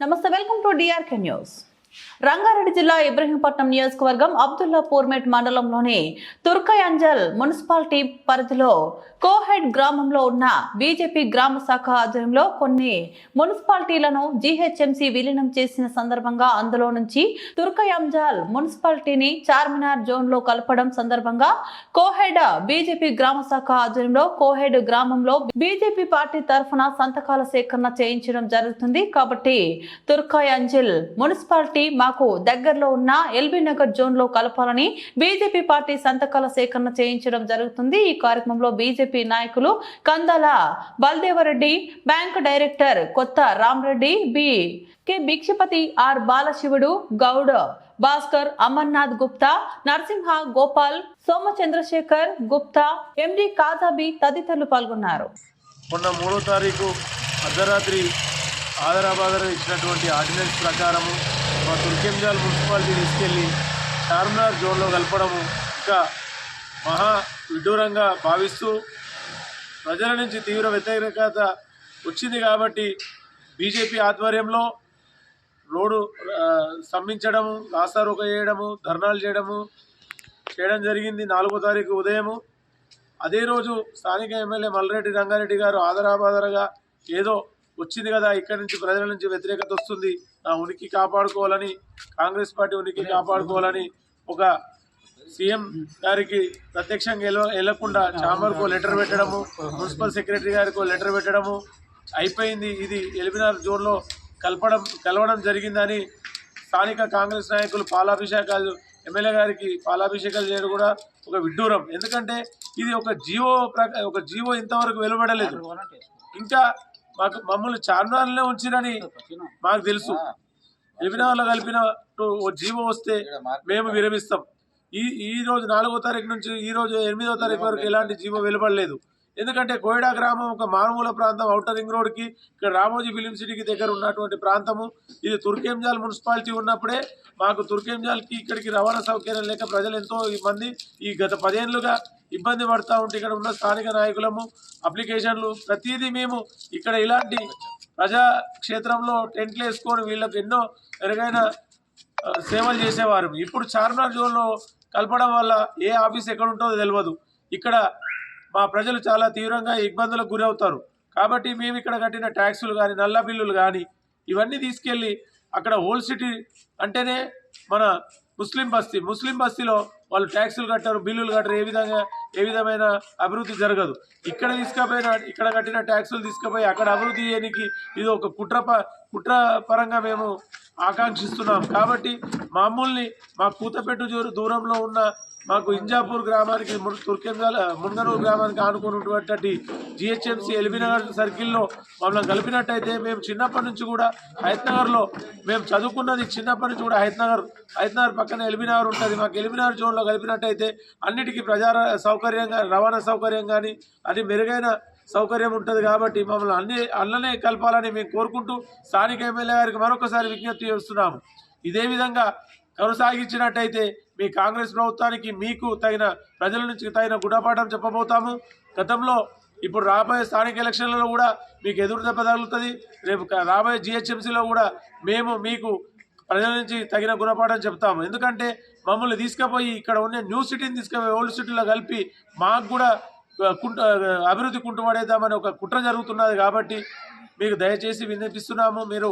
నమస్తే welcome to DRK news Rangareddy జిల్లా ఇబ్రహీంపట్నం నియోజకవర్గం అబ్దుల్లా పూర్మేట్ మండలంలోని తుర్కయంజల్ మున్సిపాలిటీ పరిధిలో కోహెడ్ గ్రామంలో ఉన్న బీజేపీ గ్రామ శాఖ ఆధ్వర్యంలో కొన్ని మున్సిపాలిటీలను జీహెచ్ఎంసీ విలీనం చేసిన సందర్భంగా అందులో నుంచి తుర్కయంజల్ మున్సిపాలిటీని చార్మినార్ జోన్లో కలపడం సందర్భంగా కోహెడ్ బీజేపీ గ్రామ శాఖ ఆధ్వర్యంలో కోహెడ్ గ్రామంలో బీజేపీ పార్టీ తరఫున సంతకాల సేకరణ చేయించడం జరుగుతుంది. కాబట్టి తుర్కాయంజిల్ మున్సిపాలిటీ మాకు దగ్గరలో ఉన్న ఎల్బీ నగర్ జోన్లో కలపాలని బీజేపీ పార్టీ సంతకాల సేకరణ చేయించడం జరుగుతుంది. ఈ కార్యక్రమంలో బీజేపీ నాయకులు Kandala Baldevreddy bank director Kotha Ramreddy B. K. Bhikshapathi R. Balashivudu Goud Bhaskar Amarnath Gupta Narasimha Gopal Soma Chandrashekar Gupta MD Kajabi తదితరులు పాల్గొన్నారు. మొన్న మూడో తారీఖు అర్ధరాత్రి ఆదరాబాదర ఇచ్చినటువంటి ఆర్డినెన్స్ ప్రకారము మా తుర్కెంజాల్ మున్సిపాలిటీ తీసుకెళ్ళి చార్మినార్ జోన్లో కలపడము ఇంకా మహా విడ్డూరంగా భావిస్తూ ప్రజల నుంచి తీవ్ర వ్యతిరేకత వచ్చింది కాబట్టి బీజేపీ ఆధ్వర్యంలో రోడ్డు స్తంభించడము రాస్తారోక చేయడము ధర్నాలు చేయడము చేయడం జరిగింది నాలుగో తారీఖు ఉదయము. అదే రోజు స్థానిక ఎమ్మెల్యే మల్రెడ్డి రంగారెడ్డి గారు ఆదరాబాదరగా ఏదో వచ్చింది కదా ఇక్కడి నుంచి ప్రజల నుంచి వ్యతిరేకత వస్తుంది నా ఉనికి కాపాడుకోవాలని కాంగ్రెస్ పార్టీ ఉనికి కాపాడుకోవాలని ఒక సీఎం గారికి ప్రత్యక్షంగా వెళ్ళకుండా వెళ్ళకుండా చాంబర్కు లెటర్ పెట్టడము మున్సిపల్ సెక్రటరీ గారికి లెటర్ పెట్టడము అయిపోయింది. ఇది ఎలిమినార్ జోన్లో కలపడం కలవడం జరిగిందని స్థానిక కాంగ్రెస్ నాయకులు పాలాభిషేకాలు ఎమ్మెల్యే గారికి పాలాభిషేకాలు చేయడం కూడా ఒక విడ్డూరం. ఎందుకంటే ఇది ఒక జీవో ప్రక ఒక జీవో ఇంతవరకు వెలువడలేదు. ఇంకా మాకు మమ్మల్ని చార్మినార్లో ఉంచిరని మాకు తెలుసు. ఎలిమినార్లో కలిపిన ఓ జీవో వస్తే మేము విరమిస్తాం. ఈ ఈ రోజు నాలుగో తారీఖు నుంచి ఈ రోజు ఎనిమిదో తారీఖు వరకు ఎలాంటి జీవో వెలువడలేదు. ఎందుకంటే కోయడా గ్రామం ఒక మారుమూల ప్రాంతం ఔటర్ రింగ్ రోడ్కి ఇక్కడ రామోజీ ఫిలిం సిటీకి దగ్గర ఉన్నటువంటి ప్రాంతము. ఇది తుర్కేంజాల్ మున్సిపాలిటీ ఉన్నప్పుడే మాకు తుర్కేంజాల్కి ఇక్కడికి రవాణా సౌకర్యం లేక ప్రజలు ఎంతో ఇబ్బంది. ఈ గత పదేళ్ళుగా ఇబ్బంది పడతా ఉంటే ఇక్కడ ఉన్న స్థానిక నాయకులము అప్లికేషన్లు ప్రతిదీ మేము ఇక్కడ ఇలాంటి ప్రజా క్షేత్రంలో టెంట్లు వేసుకొని వీళ్ళకి ఎన్నో మెరుగైన సేవలు చేసేవారు. ఇప్పుడు చార్మినార్ జోన్లో కలపడం వల్ల ఏ ఆఫీస్ ఎక్కడ ఉంటుందో తెలియదు ఇక్కడ మా ప్రజలు చాలా తీవ్రంగా ఇబ్బందులకు గురవుతారు. కాబట్టి మేము ఇక్కడ కట్టిన ట్యాక్సులు కానీ నల్ల బిల్లులు కానీ ఇవన్నీ తీసుకెళ్ళి అక్కడ హోల్ సిటీ అంటేనే మన ముస్లిం బస్తీ. ముస్లిం బస్తీలో వాళ్ళు ట్యాక్సులు కట్టారు బిల్లులు కట్టరు. ఏ విధంగా ఏ విధమైన అభివృద్ధి జరగదు. ఇక్కడ తీసుకుపోయిన ఇక్కడ కట్టిన ట్యాక్సులు తీసుకుపోయి అక్కడ అభివృద్ధి చేయడానికి ఇది ఒక కుట్ర ప- మేము ఆకాంక్షిస్తున్నాం. కాబట్టి మామూల్ని మా కూతపెట్టు జోరు దూరంలో ఉన్న మాకు ఇంజాపూర్ గ్రామానికి మున్- తుర్కెంజాల మున్గనూరు గ్రామానికి ఆనుకున్నటువంటి జిహెచ్ఎంసీ ఎల్బీనగర్ సర్కిల్లో మమ్మల్ని కలిపినట్టయితే మేము చిన్నప్పటి నుంచి కూడా హైత్నగర్లో మేము చదువుకున్నది చిన్నప్పటి నుంచి కూడా హైత్నగర్ హైత్నగర్ పక్కన ఎల్బీనగర్ ఉంటుంది. మాకు ఎల్బీనగర్ జోన్లో కలిపినట్టయితే అన్నిటికీ ప్రజా సౌకర్యంగా రవాణా సౌకర్యం కానీ అది మెరుగైన సౌకర్యం ఉంటుంది కాబట్టి మమ్మల్ని అన్ని అన్ననే కలపాలని మేము కోరుకుంటూ స్థానిక ఎమ్మెల్యే గారికి మరొకసారి విజ్ఞప్తి చేస్తున్నాము. ఇదే విధంగా కొనసాగించినట్టయితే మీ కాంగ్రెస్ ప్రభుత్వానికి మీకు తగిన ప్రజల నుంచి తగిన గుణపాఠం చెప్పబోతాము. గతంలో ఇప్పుడు రాబోయే స్థానిక ఎలక్షన్లలో కూడా మీకు ఎదురు దెబ్బ తగులుతుంది. రేపు రాబోయే జిహెచ్ఎంసీలో కూడా మేము మీకు ప్రజల నుంచి తగిన గుణపాఠం చెప్తాము. ఎందుకంటే మమ్మల్ని తీసుకుపోయి ఇక్కడ ఉన్న న్యూ సిటీని తీసుకుపోయి ఓల్డ్ సిటీలో కలిపి మాకు కూడా కుంట అభివృద్ధి కుంటుపడేద్దామని ఒక కుట్ర జరుగుతున్నది కాబట్టి మీకు దయచేసి విన్నపిస్తున్నాము. మీరు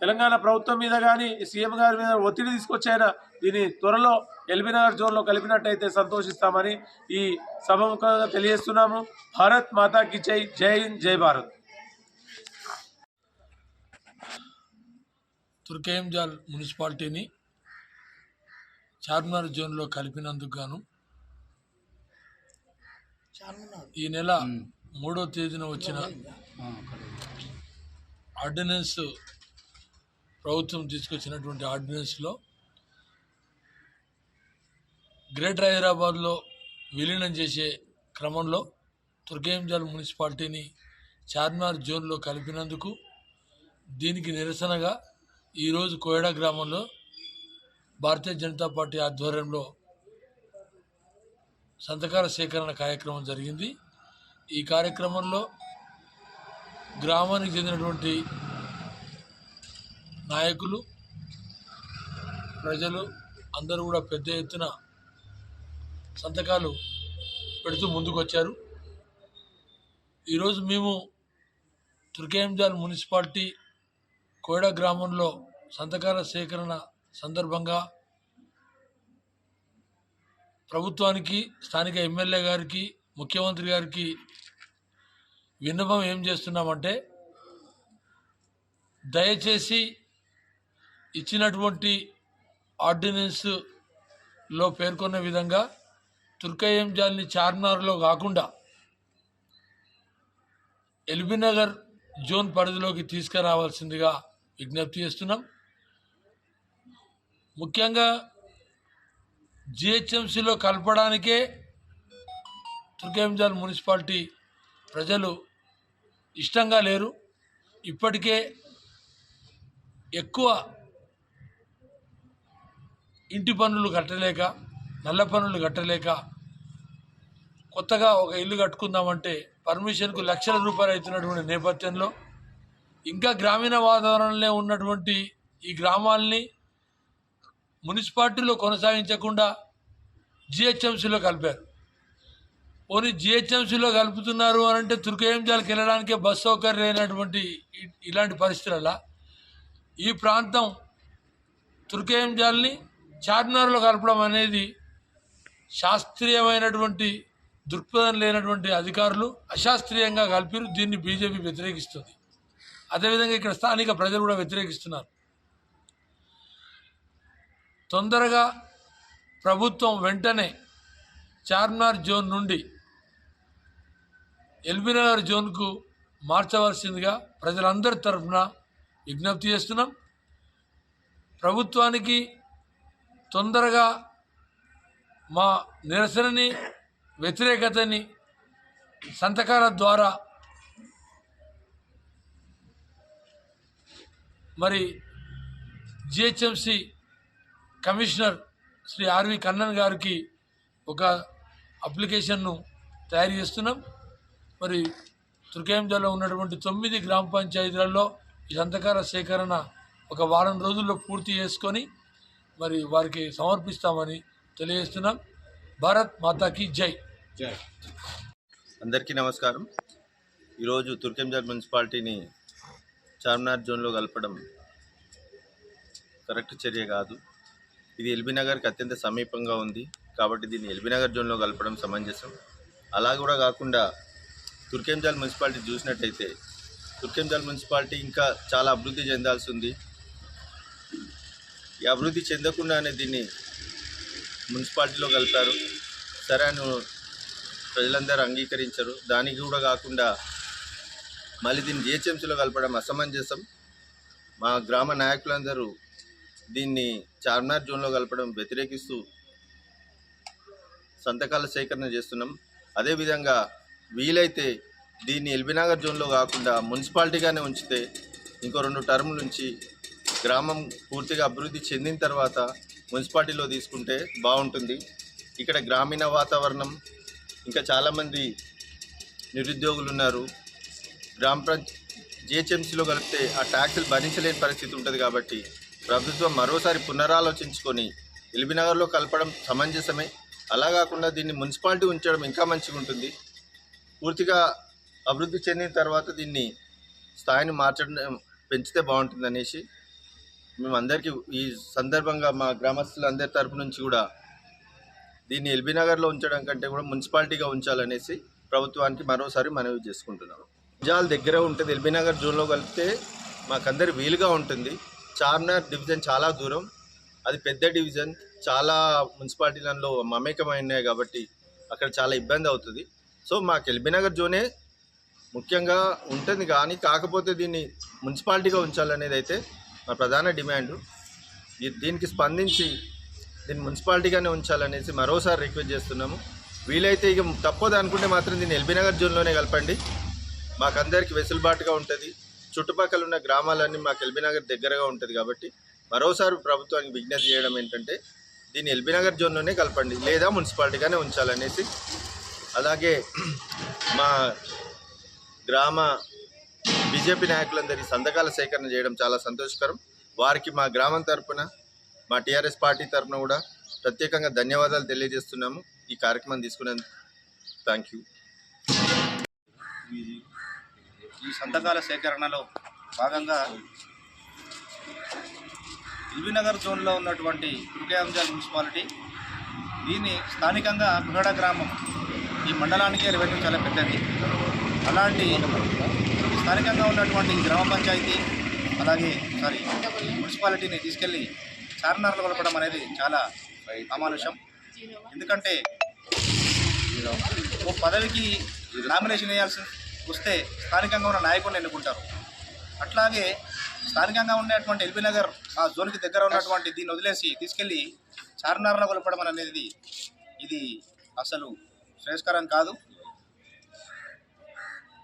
తెలంగాణ ప్రభుత్వం మీద కానీ సీఎం గారి మీద ఒత్తిడి తీసుకొచ్చైనా దీన్ని త్వరలో ఎల్బీనగర్ జోన్లో కలిపినట్టయితే సంతోషిస్తామని ఈ సభముఖంగా తెలియజేస్తున్నాము. భారత్ మాతాకి జై జై హింద్ జై భారత్. తుర్కేంజాల్ మున్సిపాలిటీని చార్మినార్ జోన్లో కలిపినందుకు గాను ఈ నెల మూడో తేదీన వచ్చిన ఆర్డినెన్స్ ప్రభుత్వం తీసుకొచ్చినటువంటి ఆర్డినెన్స్లో గ్రేటర్ హైదరాబాద్లో విలీనం చేసే క్రమంలో తుర్కేంజాల్ మున్సిపాలిటీని చార్మినార్ జోన్లో కలిపినందుకు దీనికి నిరసనగా ఈరోజు కోయడా గ్రామంలో భారతీయ జనతా పార్టీ ఆధ్వర్యంలో సంతకాల సేకరణ కార్యక్రమం జరిగింది. ఈ కార్యక్రమంలో గ్రామానికి చెందినటువంటి నాయకులు ప్రజలు అందరూ కూడా పెద్ద ఎత్తున సంతకాలు పెడుతూ ముందుకు వచ్చారు ఈరోజు మేము తుర్కేంజాల్ మున్సిపాలిటీ కోయడా గ్రామంలో సంతకాల సేకరణ సందర్భంగా ప్రభుత్వానికి స్థానిక ఎమ్మెల్యే గారికి ముఖ్యమంత్రి గారికి విన్నపం ఏం చేస్తున్నామంటే దయచేసి ఇచ్చినటువంటి ఆర్డినెన్స్లో పేర్కొన్న విధంగా తుర్కయింజాల్ని చార్మినార్లో కాకుండా ఎల్బీనగర్ జోన్ పరిధిలోకి తీసుకురావాల్సిందిగా విజ్ఞప్తి చేస్తున్నాం. ముఖ్యంగా జిహెచ్ఎంసీలో కలపడానికే తుర్కేంజాల్ మున్సిపాలిటీ ప్రజలు ఇష్టంగా లేరు. ఇప్పటికే ఎక్కువ ఇంటి పన్నులు కట్టలేక నల్ల పన్నులు కట్టలేక కొత్తగా ఒక ఇల్లు కట్టుకుందామంటే పర్మిషన్కు లక్షల రూపాయలు అవుతున్నటువంటి నేపథ్యంలో ఇంకా గ్రామీణ వాతావరణంలో ఉన్నటువంటి ఈ గ్రామాల్ని మున్సిపాలిటీలో కొనసాగించకుండా జిహెచ్ఎంసీలో కలిపారు. పోనీ జిహెచ్ఎంసీలో కలుపుతున్నారు అని అంటే తుర్కేంజాలకు వెళ్ళడానికే బస్ సౌకర్యం లేనటువంటి ఇలాంటి పరిస్థితులలో ఈ ప్రాంతం తుర్కేంజాల్ని చార్మినార్లో కలపడం అనేది శాస్త్రీయమైనటువంటి దృక్పథం లేనటువంటి అధికారులు అశాస్త్రీయంగా కలిపిరు. దీన్ని బీజేపీ వ్యతిరేకిస్తుంది. అదేవిధంగా ఇక్కడ స్థానిక ప్రజలు కూడా వ్యతిరేకిస్తున్నారు. తొందరగా ప్రభుత్వం వెంటనే చార్మినార్ జోన్ నుండి ఎల్బీనగర్ జోన్కు మార్చవలసిందిగా ప్రజలందరి తరఫున విజ్ఞప్తి చేస్తున్నాం. ప్రభుత్వానికి తొందరగా మా నిరసనని వ్యతిరేకతని సంతకాల ద్వారా మరి GHMC commissioner Shri RV Kannan గారికి ఒక అప్లికేషన్ను తయారు చేస్తున్నాం. మరి తుర్కేంజాలో ఉన్నటువంటి తొమ్మిది గ్రామ పంచాయతీలలో ఈ సంతకాల సేకరణ ఒక వారం రోజుల్లో పూర్తి చేసుకొని మరి వారికి సమర్పిస్తామని తెలియజేస్తున్నాం. భారత్ మాతాకి జై. అందరికీ నమస్కారం. ఈరోజు తుర్కెంజార్ మున్సిపాలిటీని చార్మినార్ జోన్లో కలపడం కరెక్ట్ చర్య కాదు. ఇది ఎల్బీనగర్కి అత్యంత సమీపంగా ఉంది. కాబట్టి దీన్ని ఎల్బీనగర్ జోన్లో కలపడం సమంజసం. అలా కూడా కాకుండా తుర్కెంజాల్ మున్సిపాలిటీ చూసినట్టయితే తుర్కెంజాల్ మున్సిపాలిటీ ఇంకా చాలా అభివృద్ధి చెందాల్సి ఉంది ఈ అభివృద్ధి చెందకుండానే దీన్ని మున్సిపాలిటీలో కలిపారు. సరే అని ప్రజలందరూ అంగీకరించరు. దానికి కూడా కాకుండా మళ్ళీ దీన్ని జిహెచ్ఎంసీలో కలపడం అసమంజసం. మా గ్రామ నాయకులందరూ దీన్ని చార్మినార్ జోన్లో కలపడం వ్యతిరేకిస్తూ సంతకాల సేకరణ చేస్తున్నాం. అదేవిధంగా వీలైతే దీన్ని ఎల్బీనగర్ జోన్లో కాకుండా మున్సిపాలిటీగానే ఉంచితే ఇంకో రెండు టర్ముల నుంచి గ్రామం పూర్తిగా అభివృద్ధి చెందిన తర్వాత మున్సిపాలిటీలో తీసుకుంటే బాగుంటుంది. ఇక్కడ గ్రామీణ వాతావరణం ఇంకా చాలామంది నిరుద్యోగులు ఉన్నారు. గ్రామ పంచ జిహెచ్ఎంసీలో కలిపితే ఆ ట్యాక్సులు భరించలేని పరిస్థితి ఉంటుంది కాబట్టి ప్రభుత్వం మరోసారి పునరాలోచించుకొని ఎల్బీనగర్లో కలపడం సమంజసమే. అలా కాకుండా దీన్ని మున్సిపాలిటీ ఉంచడం ఇంకా మంచిగా ఉంటుంది. పూర్తిగా అభివృద్ధి చెందిన తర్వాత దీన్ని స్థాయిని మార్చడం పెంచితే బాగుంటుంది అనేసి మేమందరికీ ఈ సందర్భంగా మా గ్రామస్తులందరి తరపు నుంచి కూడా దీన్ని ఎల్బీ నగర్లో ఉంచడం కంటే కూడా మున్సిపాలిటీగా ఉంచాలనేసి ప్రభుత్వానికి మరోసారి మనవి చేసుకుంటున్నాం నిజాలు దగ్గర ఉంటుంది. ఎల్బీనగర్ జోన్లో కలిపితే మాకందరి వీలుగా ఉంటుంది. చార్మినార్ డివిజన్ చాలా దూరం. అది పెద్ద డివిజన్. చాలా మున్సిపాలిటీలలో మమేకమైనాయి కాబట్టి అక్కడ చాలా ఇబ్బంది అవుతుంది. సో మాకు ఎల్బీ నగర్ జోనే ముఖ్యంగా ఉంటుంది కానీ కాకపోతే దీన్ని మున్సిపాలిటీగా ఉంచాలనేది అయితే మా ప్రధాన డిమాండ్. దీనికి స్పందించి దీన్ని మున్సిపాలిటీగానే ఉంచాలనేసి మరోసారి రిక్వెస్ట్ చేస్తున్నాము. వీలైతే ఇక తప్పదు అనుకుంటే మాత్రం దీన్ని ఎల్బీనగర్ జోన్లోనే కలపండి. మాకందరికి వెసులుబాటుగా ఉంటుంది. చుట్టుపక్కల ఉన్న గ్రామాలన్నీ మాకు ఎల్బీనగర్ దగ్గరగా ఉంటుంది కాబట్టి మరోసారి ప్రభుత్వానికి విజ్ఞప్తి చేయడం ఏంటంటే దీన్ని ఎల్బీనగర్ జోన్లోనే కలపండి లేదా మున్సిపాలిటీగానే ఉంచాలనేసి. అలాగే మా గ్రామ బీజేపీ నాయకులందరి సంతకాల సేకరణ చేయడం చాలా సంతోషకరం. వారికి మా గ్రామం తరపున మా టీఆర్ఎస్ పార్టీ తరపున కూడా ప్రత్యేకంగా ధన్యవాదాలు తెలియజేస్తున్నాము. ఈ కార్యక్రమం తీసుకునేందుకు థ్యాంక్ యూ ఈ సంతకాల సేకరణలో భాగంగా ఎల్బీనగర్ జోన్లో ఉన్నటువంటి దుర్గాంజల్ మున్సిపాలిటీ దీన్ని స్థానికంగా కుహడ గ్రామం ఈ మండలానికి వెళ్ళడం చాలా పెద్దది. అలాంటి స్థానికంగా ఉన్నటువంటి గ్రామ పంచాయతీ అలాగే సారీ మున్సిపాలిటీని తీసుకెళ్ళి చార్మినార్లు కలపడం అనేది చాలా అమానుషం ఎందుకంటే ఓ పదవికి నామినేషన్ వేయాల్సిన వస్తే స్థానికంగా ఉన్న నాయకుడిని ఎన్నుకుంటారు. అట్లాగే స్థానికంగా ఉన్నటువంటి ఎల్బీ నగర్ ఆ జోన్కి దగ్గర ఉన్నటువంటి దీన్ని వదిలేసి తీసుకెళ్ళి చార్మినార్లో కొలపడం అనేది ఇది అసలు శ్రేయస్కరం కాదు.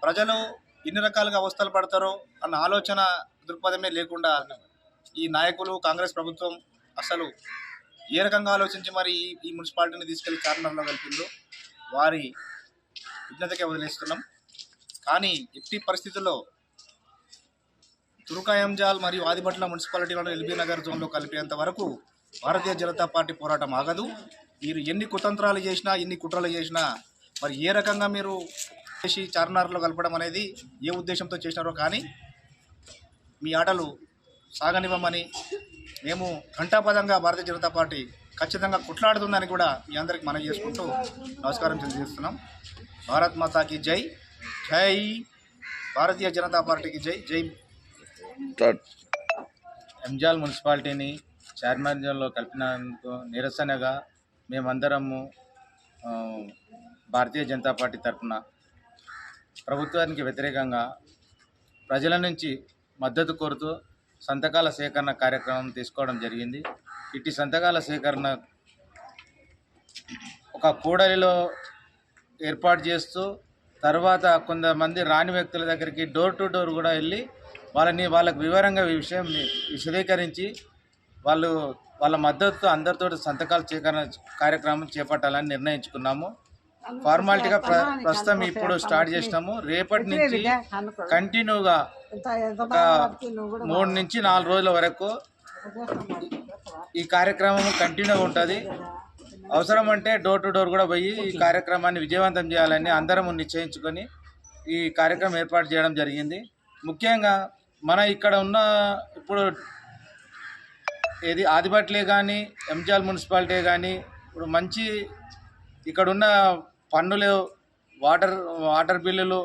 ప్రజలు ఎన్ని రకాలుగా అవస్థలు పడతారో అన్న ఆలోచన దృక్పథమే లేకుండా ఈ నాయకులు కాంగ్రెస్ ప్రభుత్వం అసలు ఏ రకంగా ఆలోచించి మరి ఈ ఈ మున్సిపాలిటీని తీసుకెళ్ళి చార్మినార్లో కలిపిందో వారి విజ్ఞతకే వదిలేస్తున్నాం. కానీ ఎట్టి పరిస్థితుల్లో తురుకాయంజాల్ మరియు ఆదిభట్ల మున్సిపాలిటీలను ఎల్బీ నగర్ జోన్లో కలిపేంత వరకు భారతీయ జనతా పార్టీ పోరాటం ఆగదు. మీరు ఎన్ని కుతంత్రాలు చేసినా ఎన్ని కుట్రలు చేసినా మరి ఏ రకంగా మీరు చేసి చార్మినార్లో కలపడం అనేది ఏ ఉద్దేశంతో చేసినారో కానీ మీ ఆటలు సాగనివ్వమని మేము ఘంటాపదంగా భారతీయ జనతా పార్టీ ఖచ్చితంగా కుట్లాడుతుందని కూడా మీ అందరికి మనం చేసుకుంటూ నమస్కారం తెలియజేస్తున్నాం. భారత్ మాతాకి జై. జై భారతీయ జనతా పార్టీకి జై జై. ఎంజాల్ మున్సిపాలిటీని చార్మినార్ జోన్లో కలిపినందుకు నిరసనగా మేమందరము భారతీయ జనతా పార్టీ తరఫున ప్రభుత్వానికి వ్యతిరేకంగా ప్రజల నుంచి మద్దతు కోరుతూ సంతకాల సేకరణ కార్యక్రమం తీసుకోవడం జరిగింది. ఇట్టి సంతకాల సేకరణ ఒక కూడలిలో ఏర్పాటు చేస్తూ తర్వాత కొంతమంది రాని వ్యక్తుల దగ్గరికి డోర్ టు డోర్ కూడా వెళ్ళి వాళ్ళని వాళ్ళకు వివరంగా ఈ విషయం విశదీకరించి వాళ్ళు వాళ్ళ మద్దతుతో అందరితో సంతకాల సేకరణ కార్యక్రమం చేపట్టాలని నిర్ణయించుకున్నాము. ఫార్మాలిటీగా ప్ర ప్రస్తుతం ఇప్పుడు స్టార్ట్ చేసినాము. రేపటి నుంచి కంటిన్యూగా ఒక మూడు నుంచి నాలుగు రోజుల వరకు ఈ కార్యక్రమం కంటిన్యూగా ఉంటుంది. అవసరం అంటే డోర్ టు డోర్ కూడా పోయి ఈ కార్యక్రమాన్ని విజయవంతం చేయాలని అందరం నిశ్చయించుకొని ఈ కార్యక్రమం ఏర్పాటు చేయడం జరిగింది. ముఖ్యంగా మన ఇక్కడ ఉన్న ఇప్పుడు ఏది ఆదిబట్లే కానీ ఎంజాల్ మున్సిపాలిటీ కానీ ఇప్పుడు మంచి ఇక్కడున్న పన్నులు వాటర్ వాటర్ బిల్లులు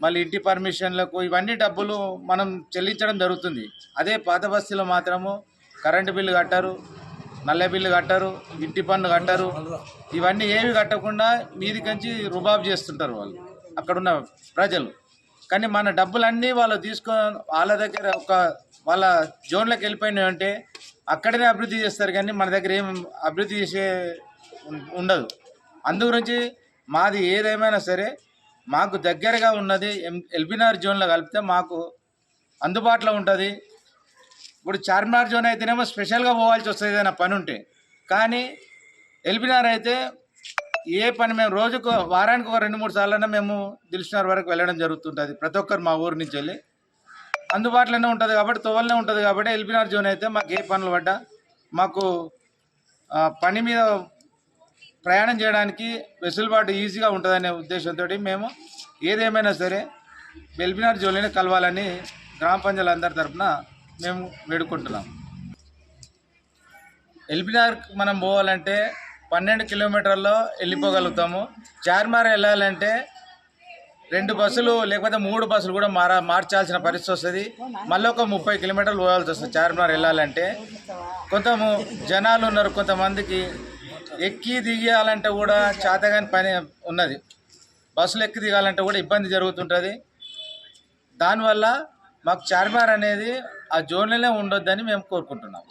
మళ్ళీ ఇంటి పర్మిషన్లకు ఇవన్నీ డబ్బులు మనం చెల్లించడం జరుగుతుంది. అదే పాత బస్తీలో మాత్రము కరెంటు బిల్లు కట్టారు. నల్ల బిల్లు కట్టరు ఇంటి పన్ను కట్టరు. ఇవన్నీ ఏవి కట్టకుండా మీది కంచి రుబాబ్ చేస్తుంటారు వాళ్ళు. అక్కడున్న ప్రజలు. కానీ మన డబ్బులన్నీ వాళ్ళు తీసుకొని వాళ్ళ దగ్గర ఒక వాళ్ళ జోన్లోకి వెళ్ళిపోయినాయంటే అక్కడనే అభివృద్ధి చేస్తారు కానీ మన దగ్గర ఏం అభివృద్ధి చేసే ఉండదు. అందు గురించి మాది ఏదేమైనా సరే మాకు దగ్గరగా ఉన్నది ఎం ఎల్బినార్ జోన్లో కలిపితే మాకు అందుబాటులో ఉంటుంది. ఇప్పుడు చార్మినార్ జోన్ అయితేనేమో స్పెషల్గా పోవాల్సి వస్తుంది ఏదైనా పని ఉంటే. కానీ ఎల్బినార్ అయితే ఏ పని మేము రోజుకు వారానికి ఒక రెండు మూడు సార్లైనా మేము దిల్సినార్ వరకు వెళ్ళడం జరుగుతుంటుంది. ప్రతి ఒక్కరు మా ఊరు నుంచి వెళ్ళి. అందుబాటులోనే ఉంటుంది కాబట్టి తోవలనే ఉంటుంది కాబట్టి ఎల్బినార్ జోన్ అయితే మాకు ఏ పనులు పడ్డా మాకు పని మీద ప్రయాణం చేయడానికి వెసులుబాటు ఈజీగా ఉంటుందనే ఉద్దేశంతో మేము ఏదేమైనా సరే ఎల్బినార్ జోన్లోనే కలవాలని గ్రామ పంచాయతీలందరి తరఫున మేము వేడుకుంటున్నాం. ఎల్బినార్ మనం పోవాలంటే పన్నెండు కిలోమీటర్లో వెళ్ళిపోగలుగుతాము. చార్మార్ వెళ్ళాలంటే రెండు బస్సులు లేకపోతే మూడు బస్సులు కూడా మారా మార్చాల్సిన పరిస్థితి వస్తుంది. మళ్ళీ ఒక ముప్పై కిలోమీటర్లు పోవాల్సి వస్తుంది చార్మినార్ వెళ్ళాలంటే. కొంత జనాలు ఉన్నారు కొంతమందికి ఎక్కి దిగాలంటే కూడా చేతగాని పని ఉన్నది. బస్సులు ఎక్కి దిగాలంటే కూడా ఇబ్బంది జరుగుతుంటుంది. దానివల్ల మాకు చార్మినార్ అనేది ఆ జోన్లోనే ఉండొద్దని మేము కోరుకుంటున్నాం.